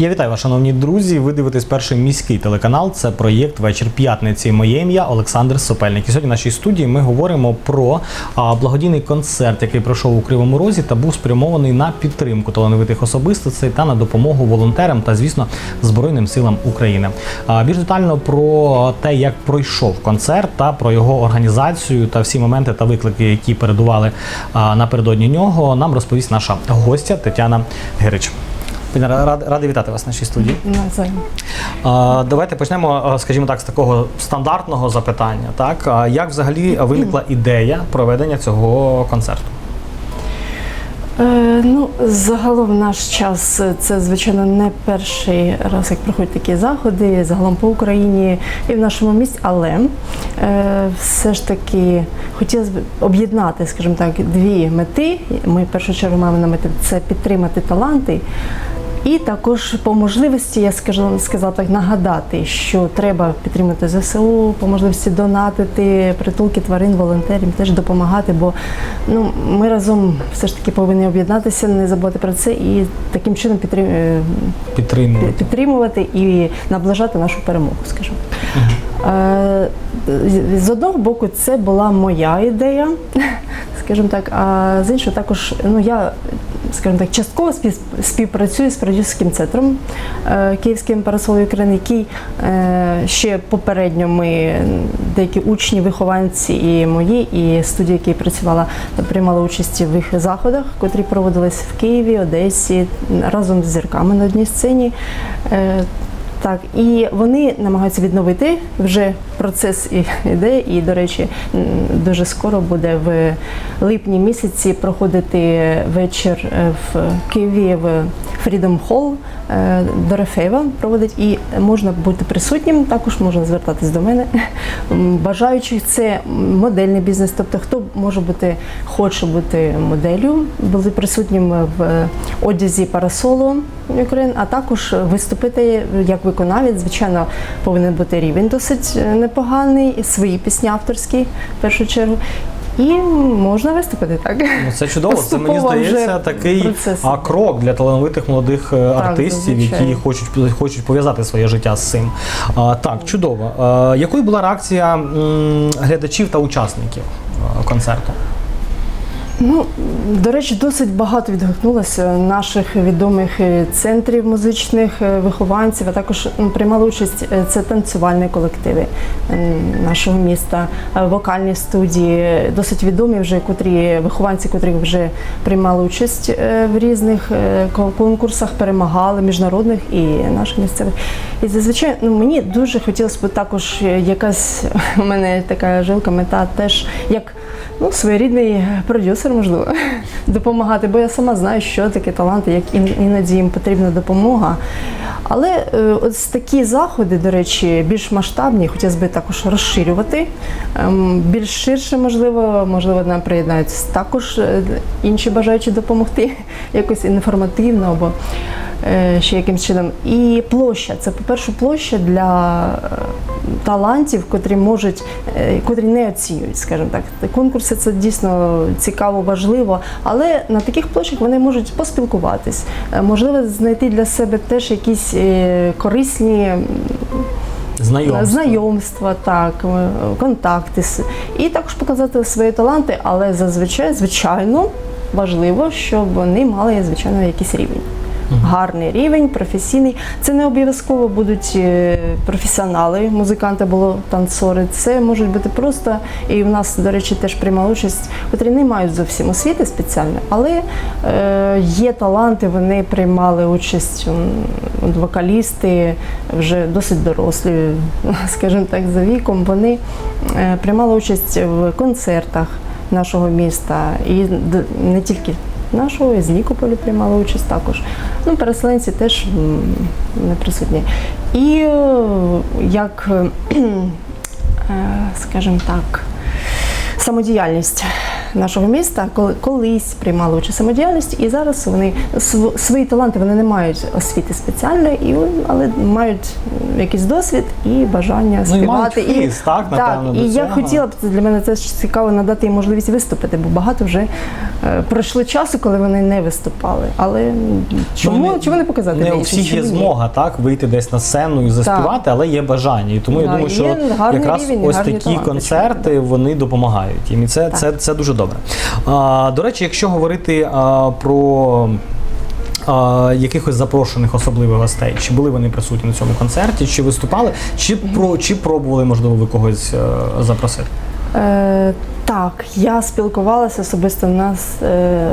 Я вітаю вас, шановні друзі. Ви дивитесь перший міський телеканал. Це проєкт Вечір п'ятниці. Моє ім'я Олександр Сопельник. І сьогодні в нашій студії ми говоримо про благодійний концерт, який пройшов у Кривому Розі та був спрямований на підтримку талановитих особистостей та на допомогу волонтерам та, звісно, Збройним силам України. Більш детально про те, як пройшов концерт та про його організацію та всі моменти та виклики, які передували напередодні нього, нам розповість наша гостя Тетяна Гирич. Пані, рад- радий вітати вас в нашій студії. А, Давайте почнемо, скажімо так, з такого стандартного запитання. Так, як взагалі виникла ідея проведення цього концерту? Е, ну, загалом в наш час е, це, звичайно, не перший раз, як проходять такі заходи, загалом по Україні і в нашому місті, але е, все ж таки хотілося б об'єднати, скажімо так, дві мети. Ми в першу чергу маємо на меті це підтримати таланти. І також по можливості, я скажу, сказала так, нагадати, що треба підтримати ЗСУ, по можливості донатити, притулки тварин, волонтерів, теж допомагати, бо ну, ми разом все ж таки повинні об'єднатися, не забувати про це і таким чином підтрим... е, Підтримувати. підтримувати і наближати нашу перемогу, скажімо. Е, з- одного боку, це була моя ідея, скажімо так, а з іншого також, ну я, скажімо так, частково спів- співпрацюю з продюсерським центром е, Київським парасолою України, який е, ще попередньо ми деякі учні, вихованці і мої, і студія, які працювала, приймала участь в їх заходах, котрі проводились в Києві, Одесі, разом з зірками на одній сцені. Так, і вони намагаються відновити вже процес іде. І, до речі, дуже скоро буде в липні місяці проходити вечір е, в Києві в Freedom Hall. Е, Дорофеєва проводить і можна бути присутнім, також можна звертатись до мене. Бажаючих це модельний бізнес, тобто хто може бути, хоче бути моделлю, були присутнім в одязі парасолу України, а також виступити як виконавець. Звичайно, повинен бути рівень досить е, непоганий, свої пісні авторські в першу чергу. І можна виступити так. Ну, це чудово. Це мені здається такий процес. а, крок для талановитих молодих е, артистів, які хочуть хочуть пов'язати своє життя з цим. А, так, чудово. А, якою була реакція м, глядачів та учасників е, концерту? Ну, до речі, досить багато відгукнулося наших відомих е, центрів музичних е, вихованців, а також приймали участь е, це танцювальні колективи нашого міста, вокальні студії, досить відомі вже котрі вихованці, котрі вже приймали участь в різних конкурсах, перемагали міжнародних і наших місцевих. І зазвичай ну, мені дуже хотілося б також якась у мене така жилка мета теж як ну, своєрідний продюсер, можливо, допомагати, бо я сама знаю, що таке таланти, як ін- іноді їм потрібна допомога. Але е, ось такі заходи, до речі, більш масштабні, хотілося б також розширювати. Ем, більш ширше, можливо, можливо, нам приєднаються також е, інші бажаючі допомогти якось інформативно або е, ще якимсь чином. І площа це, по-перше, площа для е, талантів, котрі можуть, е, котрі не оцінюють, скажімо так. Конкурси це дійсно цікаво, важливо, але на таких площах вони можуть поспілкуватись, е, можливо, знайти для себе теж якісь е, корисні м, Знайомство. знайомства, так, е, контакти. І також показати свої таланти, але зазвичай, звичайно, важливо, щоб вони мали, звичайно, якийсь рівень. Гарний рівень, професійний. Це не обов'язково будуть е, професіонали, музиканти або танцори. Це можуть бути просто, і в нас, до речі, теж приймали участь, котрі не мають зовсім освіти спеціально, але е, є таланти, вони приймали участь, вокалісти вже досить дорослі, скажімо так, за віком. Вони е, приймали участь в концертах нашого міста і не тільки нашого, і з Нікополю приймали участь також. Ну, переселенці теж не присутні. І е, як, е, е, скажімо так, самодіяльність нашого міста, коли колись приймали участь у самодіяльності, і зараз вони св- свої таланти вони не мають освіти спеціальної, і але мають якийсь досвід і бажання Ну, і співати. мають хист, так, напевно, і до я хотіла б для мене це цікаво надати їм можливість виступити, бо багато вже е, пройшло часу, коли вони не виступали. Але чому, Ну, не- чому не показати? Не у всіх є змога так вийти десь на сцену і заспівати, але є бажання. І тому я думаю, що якраз рівень, ось такі таланти, концерти вони допомагають. І це, це, це дуже добре. А, до речі, якщо говорити а, про. а, Якихось запрошених особливих гостей, чи були вони присутні на цьому концерті, чи виступали, чи про чи пробували, можливо, ви когось е, запросити? Е, так, я спілкувалася особисто в нас е,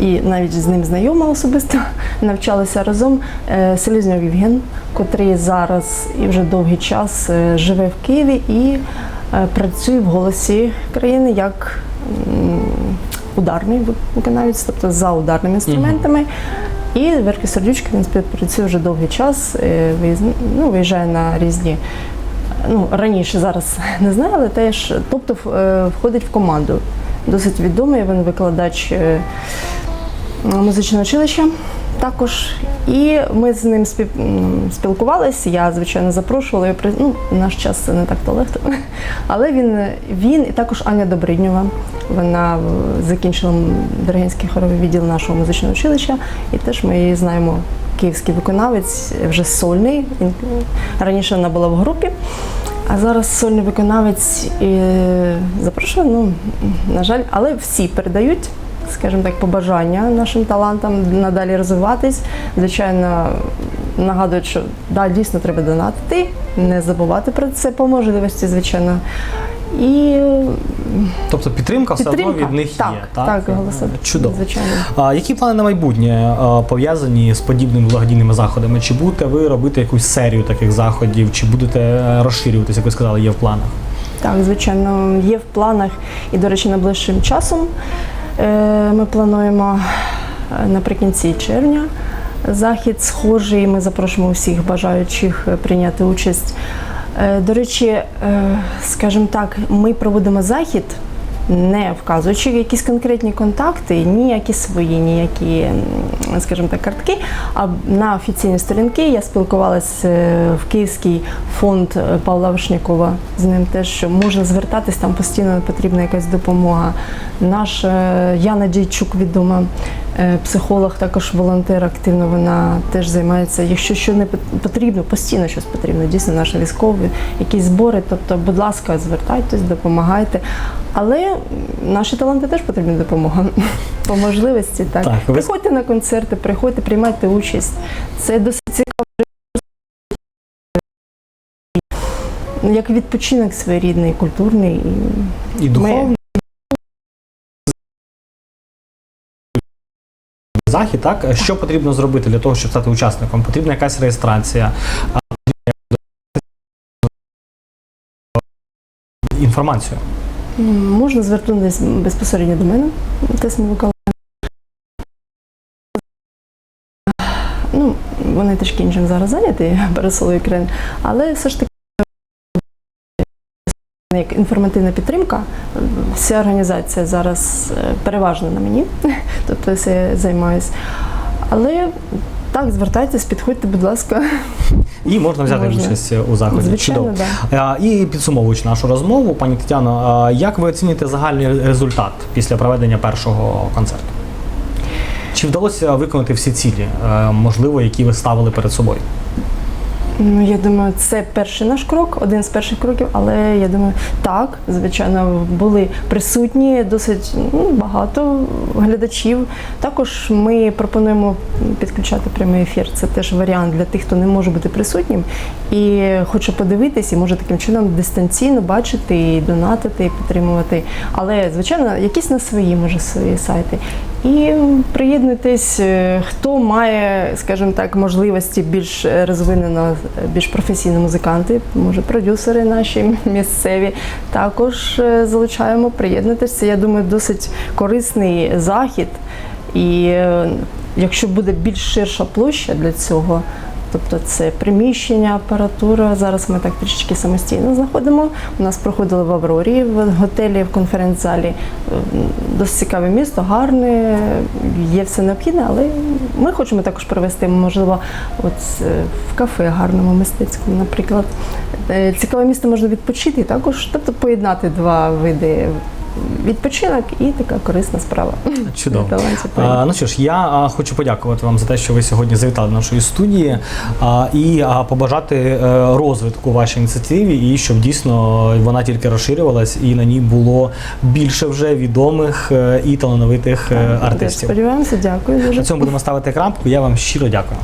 і навіть з ним знайома особисто навчалася разом. Е, Селізньов Євген, котрий зараз і вже довгий час е, живе в Києві і е, працює в голосі країни як ударний виконавець, тобто за ударними інструментами. І Верки Сердючки він співпрацює вже довгий час, е, ну, виїжджає на різні ну, раніше, зараз не знаю, але теж, тобто е, входить в команду. Досить відомий, він викладач е, музичного училища також. І ми з ним спілкувалися. Я, звичайно, запрошувала його. Ну, в наш час це не так то легко. Але він, він і також Аня Добриднєва. Вона е, закінчила Дергенський хоровий відділ нашого музичного училища, і теж ми її знаємо. Київський виконавець вже сольний. Раніше вона була в групі, а зараз сольний виконавець і запрошую. Ну, на жаль, але всі передають, скажімо так, побажання нашим талантам надалі розвиватись. Звичайно, нагадують, що да, дійсно треба донатити, не забувати про це по можливості, звичайно. І Тобто підтримка, все одно від них так, є. так, так голосові. Чудово. Звичайно. А які плани на майбутнє пов'язані з подібними благодійними заходами? Чи будете ви робити якусь серію таких заходів, чи будете е, розширюватися, як ви сказали, є в планах? Так, звичайно, є в планах і, до речі, найближчим часом е, ми плануємо е, наприкінці червня захід схожий. Ми запрошуємо усіх бажаючих е, прийняти участь. Е, До речі, е, скажімо так, ми проводимо захід. Не вказуючи якісь конкретні контакти, ніякі свої, ніякі, скажімо так, картки. А на офіційні сторінки я спілкувалася е, в Київський фонд е, Павла Вишнякова. З ним теж що можна звертатись, там постійно потрібна якась допомога. Наш е, Яна Дійчук, відома психолог, також волонтер активно. Вона теж займається. Якщо що не потрібно, постійно щось потрібно. Дійсно, наші військові, якісь збори. Тобто, будь ласка, звертайтесь, допомагайте. Але наші таланти теж потрібна допомога по можливості. Так, Так, ви- приходьте на концерти, приходьте, приймайте участь. Це досить цікаво. Як відпочинок своєрідний, культурний. і І духовний захід, так? Що потрібно зробити для того, щоб стати учасником? Потрібна якась реєстрація. Інформацію. Можна звернутися безпосередньо до мене, Миколаївна. Ну, вони трішки іншим зараз зайняті, пересолою країн, але все ж таки як інформативна підтримка, вся організація зараз е, переважно на мені, тобто я займаюся. Але так, звертайтесь, підходьте, будь ласка. І можна взяти Можна. участь у заході. Звичайно, Чудово. так. А, І підсумовуючи нашу розмову, пані Тетяно, як ви оцінюєте загальний результат після проведення першого концерту? Чи вдалося виконати всі цілі, е, можливо, які ви ставили перед собою? Ну, я думаю, це перший наш крок, один з перших кроків, але я думаю, так, звичайно, були присутні досить ну, багато глядачів. Також ми пропонуємо підключати прямий ефір. Це теж варіант для тих, хто не може бути присутнім і хоче подивитись, і може таким чином дистанційно бачити донатити, підтримувати. Але, звичайно, якісь на свої, може, свої сайти. І приєднуйтесь, е, хто має, скажімо так, можливості більш розвинено, більш професійні музиканти, може продюсери наші місцеві. Також е, залучаємо приєднуйтесь. Це, я думаю, досить корисний захід. І е, якщо буде більш ширша площа для цього, Тобто це приміщення, апаратура. Зараз ми так трішечки самостійно знаходимо. У нас проходили в Аврорі, в готелі, в конференц-залі. Е, Досить цікаве місто, гарне, є все необхідне, але ми хочемо також провести, можливо, от е, в кафе гарному мистецькому, наприклад. Е, Цікаве місто можна відпочити також, тобто поєднати два види відпочинок і така корисна справа. Чудово. А, ну що ж, я а, хочу подякувати вам за те, що ви сьогодні завітали до нашої студії а, і а, побажати е, розвитку вашій ініціативі, і щоб дійсно вона тільки розширювалась і на ній було більше вже відомих е, і талановитих е, артистів. Сподіваємося, дякую дуже. На цьому будемо ставити крапку. Я вам щиро дякую.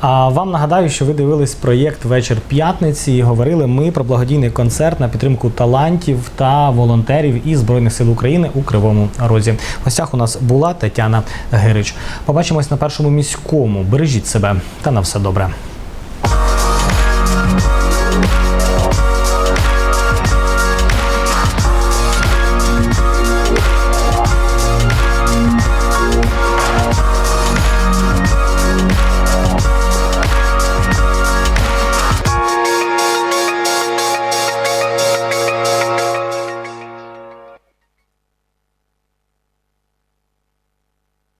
А вам нагадаю, що ви дивились проєкт Вечір п'ятниці і говорили ми про благодійний концерт на підтримку талантів та волонтерів із Збройних сил України у Кривому Розі. В гостях у нас була Тетяна Гирич. Побачимось на першому міському. Бережіть себе та на все добре.